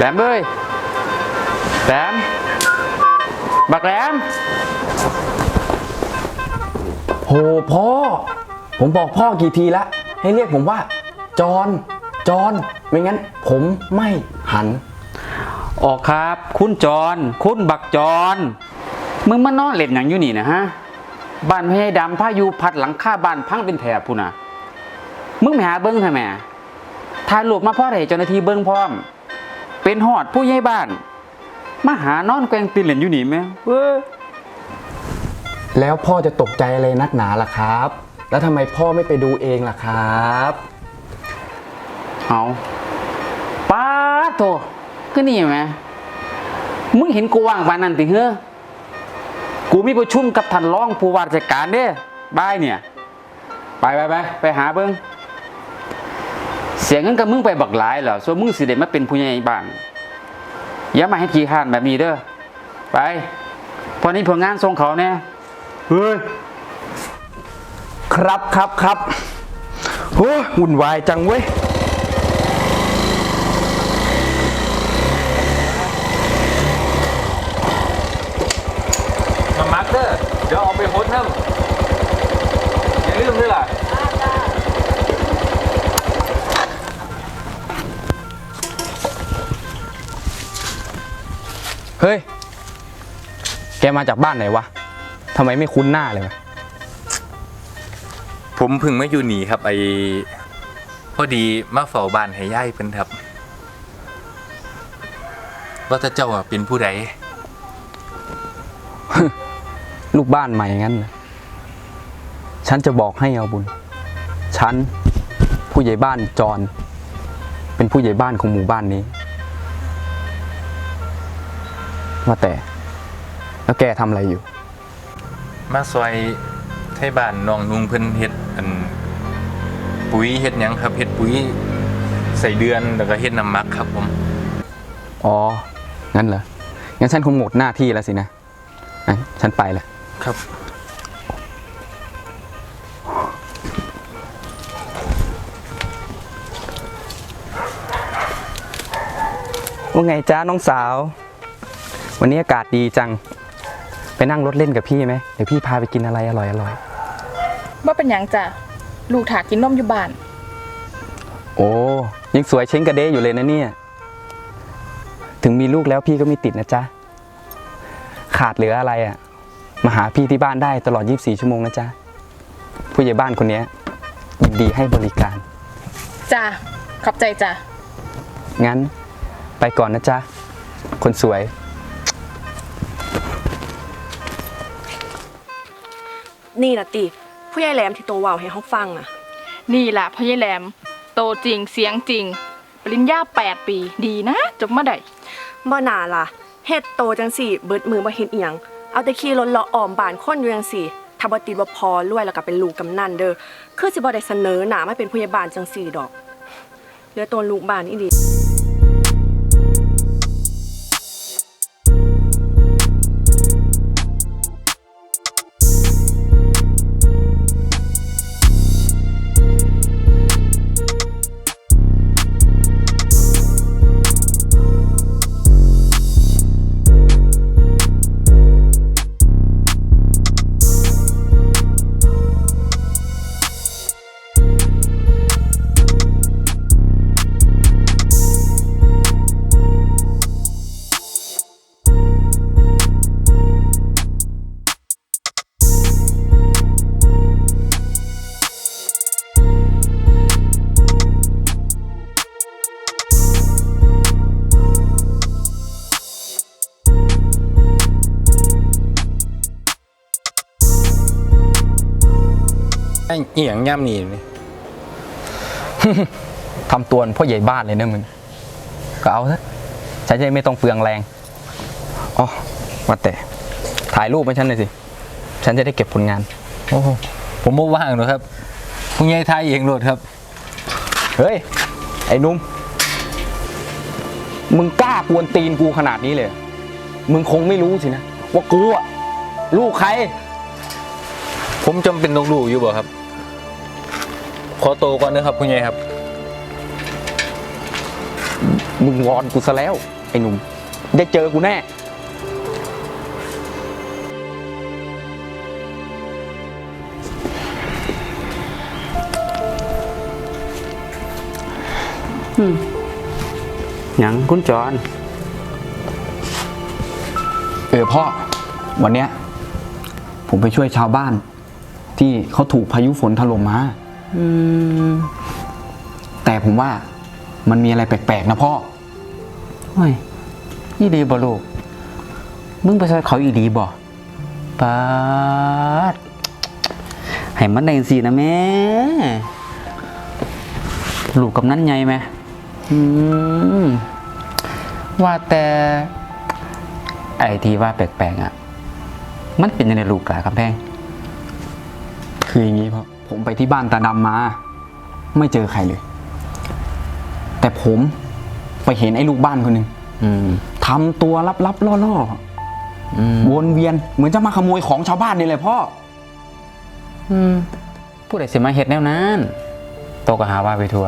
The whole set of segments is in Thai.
แหลมเอ้ยแหลม บักแหลม โหพ่อ ผมบอกพ่อกี่ทีแล้ว ให้เรียกผมว่า จอน จอน ไม่งั้น ผมไม่หัน ออกครับ คุณจรคุณบักจรมึงมานอนเล่นอย่างอยู่นี่นะฮะ บ้านพญายดำพายุพัดหลังคาบ้านพังเป็นแถบพูนนะมึงไปหาเบิ้งทำไมถ่ายรูปมาพ่อให้เจ้าหน้าที่เบิ้งพร้อม เป็นหอดผู้ใหญ่บ้าน มาหานอนแกล้งตีนเล่นอยู่นี่ไหมเว้ยแล้วพ่อจะตกใจอะไรนักหนาล่ะครับ แล้วทำไมพ่อไม่ไปดูเองล่ะครับ เอาป้าดโถก็นี่ไหมมึงเห็นกูว่างปานนั้นติเฮ้อกูมีประชุมกับท่านรองผู้ว่าราชการเด้บายเนี่ย ไปไปไปไปหาเบิ้งเสียเงินกับมึงไปบักหลายเหรอส่วนมึงสิเด็มาเป็นผู้ใหญ่บ้านอย่ามาให้ขี้ข้านแบบนี้เด้อไปพอนี้ผลงานส่งเขาเนี่ยเฮ้ยครับครับครับโอ้ยวุ่นวายจังเว้ยมามาร์คเตอร์เดี๋ยวเอาไปโฮสเทม เฮ้ย แกมาจากบ้านไหนวะทำไมไม่คุ้นหน้าเลยวะผมเพึ่งมาอยู่หนีครับ ไอพอดีมาเฝ้าบ้านให้ย่ายเพิ่นครับ ว่าแต่เจ้าอะเป็นผู้ใดลูกบ้านใหม่งั้นเหรอฉันจะบอกให้เอาบุญ ฉัน ผู้ใหญ่บ้านจร เป็นผู้ใหญ่บ้านของหมู่บ้านนี้ ว่าแต่ แล้วแกทำอะไรอยู่ มาซอยไทบ้านน้องนุงเพิ่นเฮ็ดอันปุ๋ยเฮ็ดหยังครับเฮ็ดปุ๋ยใส่เดือนแล้วก็เฮ็ดน้ำหมักครับผม อ๋อ งั้นเหรอ งั้นฉันคงหมดหน้าที่แล้วสินะงั้นฉันไปแหละ ครับ ว่าไงจ้าน้องสาว วันนี้อากาศดีจัง ไปนั่งรถเล่นกับพี่ไหมเดี๋ยวพี่พาไปกินอะไรอร่อยอร่อยว่าเป็นหยังจ้ะลูกถากินนมอยู่บ้าน โอ้ยังสวยเช้งกระเด้อยู่เลยนะเนี่ย ถึงมีลูกแล้วพี่ก็ไม่ติดนะจ๊ะ ขาดเหลืออะไรอะ่ะ มาหาพี่ที่บ้านได้ตลอด 24 ชั่วโมงนะจ๊ะ ผู้ใหญ่บ้านคนเนี้ยยินดีให้บริการ จ้ะขอบใจจ้ะงั้นไปก่อนนะจ๊ะ คนสวย นี่นะติผู้ใหญ่แหลมที่โตเว่าวให้เขาฟังอะ นี่แหละพ่อใหญ่แหลม โตจริงเสียงจริง ปริญญาแปดปีดีนะจบมาได้บ่น่าล่ะเฮ็ดโตจังสี่เบิดมือบ่เฮ็ดอีหยังเอาแต่ขี่รถเลาะอ้อมบ้านคนอยู่จังสี่ถ้าบ่ติดว่าพอรวยแล้วก็เป็นลูกกำนันเด้อคือสิบ่ได้เสนอหน้ามาเป็นผู้ใหญ่บ้านจังสี่ดอกเหลือตัวลูกบ้านอีหลี อ้เอียงย่ำนี่นี่ทำตัวเป็นพ่อใหญ่บ้านเลยนะมึง ก็เอาซะฉันจะได้ไม่ต้องเปลืองแรง อ๋อว่าแต่ ถ่ายรูปให้ฉันหน่อยสิ ฉันจะได้เก็บผลงาน โอ้โหผมบ่ว่างหรอกครับผู้ใหญ่ไทยเองโลดครับ เฮ้ย ไอ้หนุ่ม มึงกล้ากวนตีนกูขนาดนี้เลยเหรอมึงคงไม่รู้สินะ ว่ากูอะลูกใคร ผมจำเป็นต้องรู้อยู่บ่ครับ ขอโตก่อนนะครับผู้ใหญ่ครับ มึงงอนกูซะแล้ว ไอ้หนุ่ม ได้เจอกูแน่ หยังคุณจอนเออพ่อ วันเนี้ยผมไปช่วยชาวบ้าน ที่เขาถูกพายุฝนถล่มมา อืมแต่ผมว่ามันมีอะไรแปลกๆนะพ่อโอ้ยอีดีบ่ลูก มึงไปซอยเขาอีดีบ่ปาดให้มันได้สินะแม่ลูกกำนันใหญ่ไหมอืมว่าแต่ไอที่ว่าแปลกๆอะ มันเป็นยังไงลูกกะกำแพง คืออย่างนี้พ่อ ผมไปที่บ้านตาดำมา ไม่เจอใครเลย แต่ผมไปเห็นไอ้ลูกบ้านคนหนึ่งอืมทำตัวลับๆล่ออืมๆวนเวียน เหมือนจะมาขโมยของชาวบ้านนี่เลยพ่ออืมผู้ใดสิมาเฮ็ดแนวนั้นโตก็หาว่าไปทัว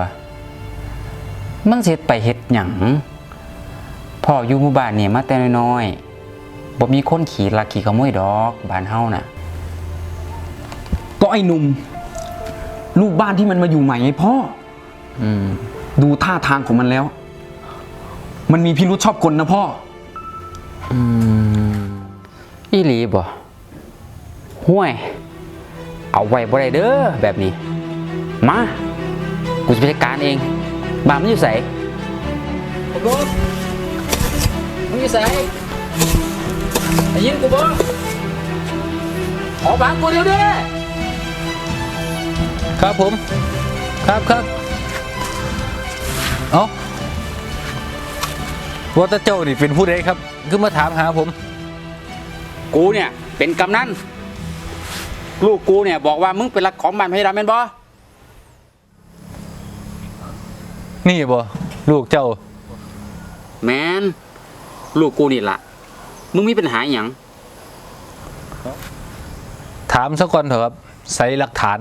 มันสิเฮ็ดไปเฮ็ดหยังพ่ออยู่หมู่บ้านนี่มาแต่น้อยๆบ่มีคนขี่ลักขี่ขโมยดอกบ้านเฮาน่ะก็ไอ้หนุ่ม ลูกบ้านที่มันมาอยู่ใหม่ไงพ่ออืมดูท่าทางของมันแล้ว มันมีพิรุษชอบคนนะพ่ออืมอีหลีบ่ห่วย เอาไว้บ่ได้เด้อแบบนี้ มา กูจะไปจัดการเองบ้านมันอยู่ไสผมรู้มึงอยู่ไสได้ยินกูบ่ขอบ้านกูเดี๋ยวเด้อ ครับผม ครับครับเอ้าว่าแตาเจ้านี่เป็นผู้ใดครับคือมาถามหาผม กูเนี่ยเป็นกำนันลูกกูเนี่ยบอกว่ามึงเป็นรักของบ้านพยาดาแม่นบ่นี่บ่ลูกเจ้า แมนลูกกูนี่ล่ะ มึงมีปัญหาอหย่างถามซะก่อนเถอะครับใส่หลักฐาน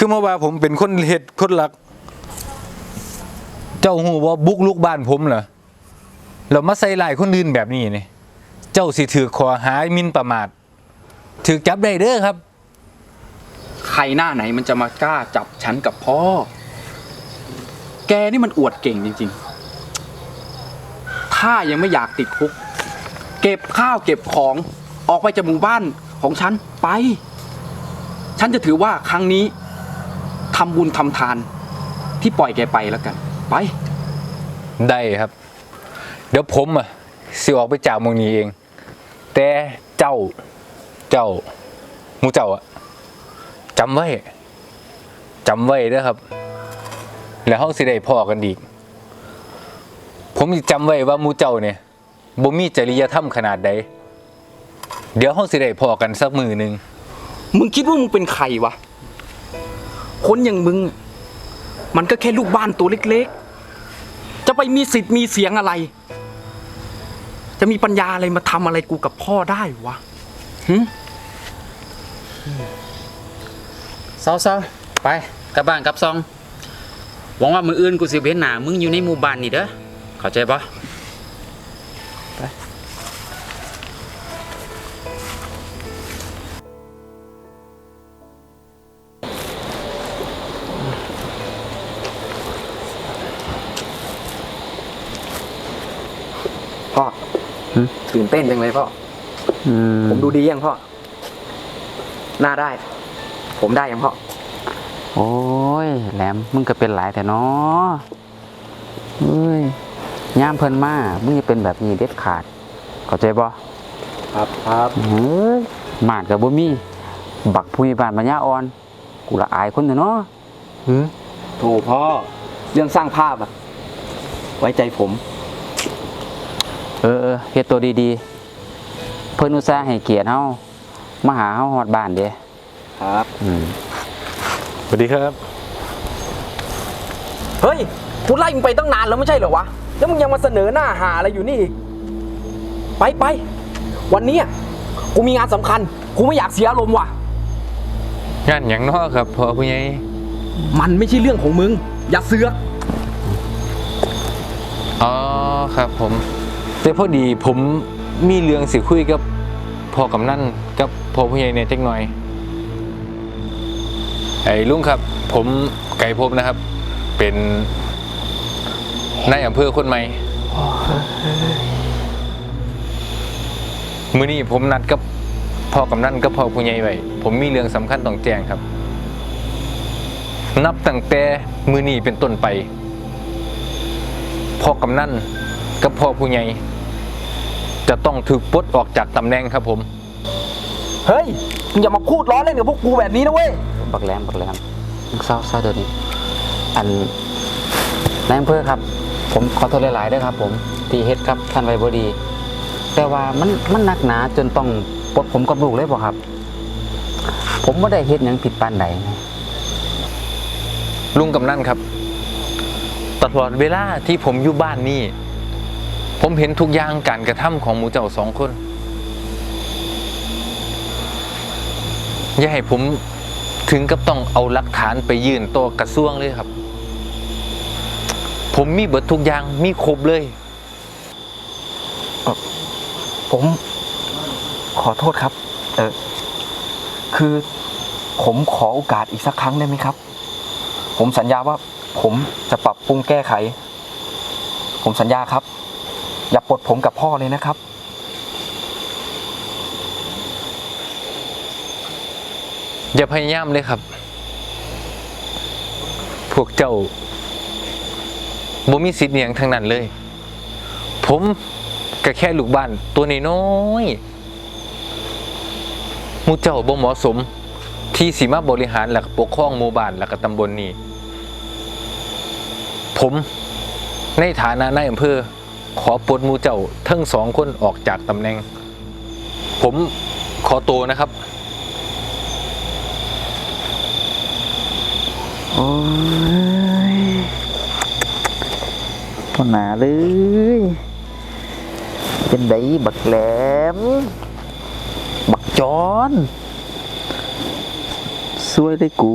คือเมื่อวานผมเป็นคนเฮ็ดคนหลัก เจ้าหูว่าบุกลุกบ้านผมเหรอแล้วมาใส่ลายคนอื่นแบบนี้นี่เจ้าสิถือขอหาหมินประมาทถือจับได้เด้อครับ ใครหน้าไหนมันจะมากล้าจับฉันกับพ่อ แกนี่มันอวดเก่งจริง ๆ ถ้ายังไม่อยากติดคุก เก็บข้าวเก็บของออกไปจากหมู่บ้านของฉันไป ฉันจะถือว่าครั้งนี้ ทำบุญทำทานที่ปล่อยแกไปแล้วกัน ไป ได้ครับ เดี๋ยวผมอะสิออกไปจากหมองนี้เอง แต่เจ้าเจ้าหมูเจ้าอะจำไว้จำไว้เด้อครับ แล้วเฮาสิได้พ่อกันอีก ผมสิจำไว้ว่าหมูเจ้าเนี่ยบ่มีจริยธรรมขนาดใดเดี๋ยวเฮาสิได้พ่อกันสักมือหนึง มึงคิดว่ามึงเป็นใครวะ คนอย่างมึง มันก็แค่ลูกบ้านตัวเล็กๆ จะไปมีสิทธิ์มีเสียงอะไร จะมีปัญญาอะไรมาทำอะไรกูกับพ่อได้วะหึเศร้าๆไปกลับบ้านกลับซองหวังว่ามืออื่นกูสิเห็นหน้ามึงอยู่ในหมู่บ้านนี่เด้อเข้าใจปะ ตื่นเต้นจังเลยพ่ออืมผมดูดียังพ่อ หน้าได้ ผมได้ยังพ่อ โอ้ยแหลมมึงก็เป็นหลายแต่เนาะเอ้ยย่ามเพิ่นมามึงจะเป็นแบบนี้เด็ดขาดเข้าใจปะครับครับเฮ้ยมาดกับบ่มี บักผู้มีบ้านปัญญาอ่อน กูละอายคนเถอะเนาะโถพ่อ เรื่องสร้างภาพอะไว้ใจผม เออเออเฮ็ดตัวดีๆ เพิ่นอุตส่าห์ให้เกียรติเฮามาหาเฮาฮอดบ้านเด้ครับอืมสวัสดีครับ เฮ้ยกูไล่มึงไปตั้งนานแล้วไม่ใช่เหรอวะ แล้วมึงยังมาเสนอหน้าหาอะไรอยู่นี่อีกไปไป วันเนี้ยกูมีงานสำคัญ กูไม่อยากเสียอารมณ์ว่ะ งานหยังเนาะครับพ่อผู้ใหญ่มันไม่ใช่เรื่องของมึง อย่าเสือก อ๋อครับผม แต่พอดีผมมีเรื่องสิคุยกับพ่อกำนันกับพ่อผู้ใหญ่เนี่ยจักหน่อยไอ้ลุงครับ ผมไก่พบนะครับ เป็นนายอำเภอคนใหม่มื้อนี้ผมนัดกับพ่อกำนันกับพ่อผู้ใหญ่ไว้ผมมีเรื่องสำคัญต้องแจ้งครับ นับตั้งแต่มื้อนี้เป็นต้นไปพ่อกำนันกับพ่อผู้ใหญ่ จะต้องถูกปลดออกจากตำแหน่งครับผม เฮ้ยมึงอย่ามาพูดล้อเล่นกับพวกกูแบบนี้นะเว้ย บักแหลมบักแหลมมึงเศร้าเศร้าเดี๋ยวนี้ อันนายอำเภอครับ ผมขอโทษหลายๆด้วยครับ ผมที่เฮ็ดครับท่านไวบดี แต่ว่ามันมันหนักหนาจนต้องปลดผมกับลูกเลยบ่ครับ ผมไม่ได้เฮ็ดหยังผิดปานใดนะลุงกำนันครับ ตลอดเวลาที่ผมอยู่บ้านนี่ ผมเห็นทุกอย่างการกระทำของหมูเจ้าสองคน อย่าให้ผมถึงกับต้องเอาหลักฐานไปยื่นตัวกระทรวงเลยครับ ผมมีเบิดทุกอย่างมีครบเลย ผมขอโทษครับ เออคือผมขอโอกาสอีกสักครั้งได้ไหมครับ ผมสัญญาว่าผมจะปรับปรุงแก้ไข ผมสัญญาครับ อย่าปลดผมกับพ่อเลยนะครับ อย่าพยายามเลยครับ พวกเจ้าบ่มีสิทธิ์อหย่างทั้งนั้นเลย ผมก็แค่ลูกบ้านตัวน้อยๆมูเจ้าบ่เหมาะสม ที่สิมาบริหารและก็ปกครองหมู่บ้านและก็ตำบลนนี้ ผมในฐานะนายอำเภอ ขอปลดมูเจ้าทั้งสองคนออกจากตำแหน่ง ผมขอตัวนะครับ โอ้ยปัญหาเลยเป็นไดบักแหลม บักจอนสวยได้กู